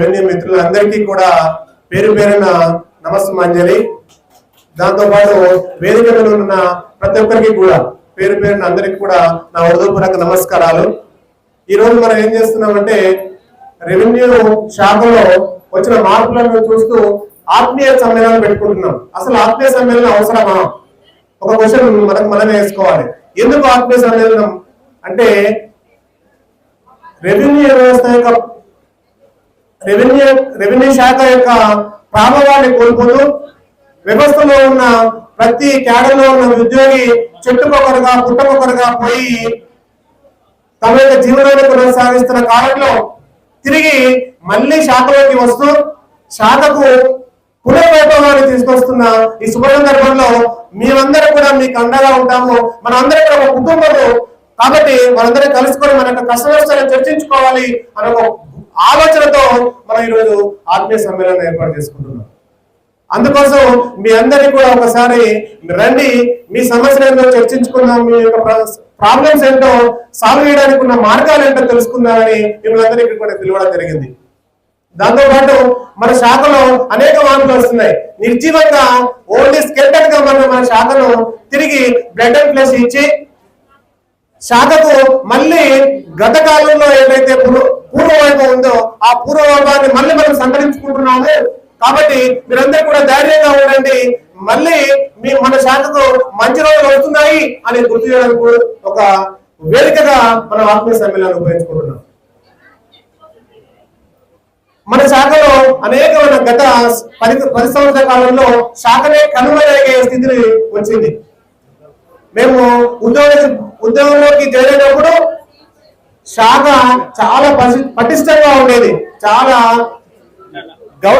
Revenue మిత్రులందరికీ కూడా పేరు పేరున నమస్సుమాంజలి. దాంతో పాటు వేదిక మీద ఉన్న ప్రతి ఒక్కరికి కూడా పేరు పేరున అందరికి కూడా నా హృదయపూర్వక నమస్కారాలు. ఈ రోజు మనం ఏం చేస్తున్నామంటే రెవెన్యూ శాఖలో వచ్చిన మార్పులను చూస్తూ ఆత్మీయ సమ్మేళనం పెట్టుకుంటున్నాం. అసలు ఆత్మీయ సమ్మేళనం అవసరమా? ఒక క్వశ్చన్ మనకు మనమే వేసుకోవాలి. ఎందుకు ఆత్మీయ సమ్మేళనం? అంటే రెవెన్యూ వ్యవస్థ యొక్క రెవెన్యూ రెవెన్యూ శాఖ యొక్క ప్రాభవాన్ని కోల్పోతూ వ్యవస్థలో ఉన్న ప్రతి క్యాడర్లో ఉన్న ఉద్యోగి చెట్టుకొకరుగా పుట్టకొకరుగా పోయి తమ యొక్క జీవనాన్ని కొనసాగిస్తున్న కాలంలో తిరిగి మళ్ళీ శాఖలోకి వస్తూ శాఖకు పునర్వైభవాన్ని తీసుకొస్తున్న ఈ శుభ సందర్భంలో మేమందరం కూడా మీకు అండగా ఉంటాము. మన అందరం కూడా ఒక కుటుంబము కాబట్టి మనందరం కలుసుకొని మన యొక్క కష్టనష్టాలను చర్చించుకోవాలి అని ఒక ఆలోచనతో మనం ఈరోజు ఆత్మీయ సమ్మేళనం ఏర్పాటు చేసుకుంటున్నాం. అందుకోసం మీ అందరికీ కూడా ఒకసారి రండి మీ సమస్యలు ఏంటో చర్చించుకుందాం మీ యొక్క ప్రాబ్లమ్స్ ఏంటో సాల్వ్ చేయడానికి ఉన్న మార్గాలు ఏంటో తెలుసుకుందామని మిమ్మల్ని అందరికీ కూడా పిలవడం జరిగింది. దాంతోపాటు మన శాఖలో అనేక వానలు వస్తున్నాయి. నిర్జీవంగా ఓన్లీ స్కెల్టెడ్గా మన మన శాఖను తిరిగి బ్లడ్ అండ్ ప్లస్ ఇచ్చి శాఖకు మళ్ళీ గత కాలంలో ఏదైతే పూర్వ పూర్వవైభవం ఉందో ఆ పూర్వవైభవాన్ని మళ్ళీ మనం సంతరించుకుంటున్నాము. కాబట్టి మీరందరూ కూడా ధైర్యంగా ఉండండి. మళ్ళీ మీ మన శాఖకు మంచి రోజులు వస్తున్నాయి అని గుర్తు చేయడానికి ఒక వేదికగా మనం ఆత్మీయ సమ్మేళనాన్ని ఉపయోగించుకుంటున్నాం. మన శాఖలో అనేకమైన గత పది పది సంవత్సరాల కాలంలో శాఖనే కనుమరుగే స్థితిని వచ్చింది. మేము ఉద్యోగ ఉద్యోగంలోకి చేరేటప్పుడు శాఖ చాలా పటిష్టంగా ఉండేది. చాలా గౌ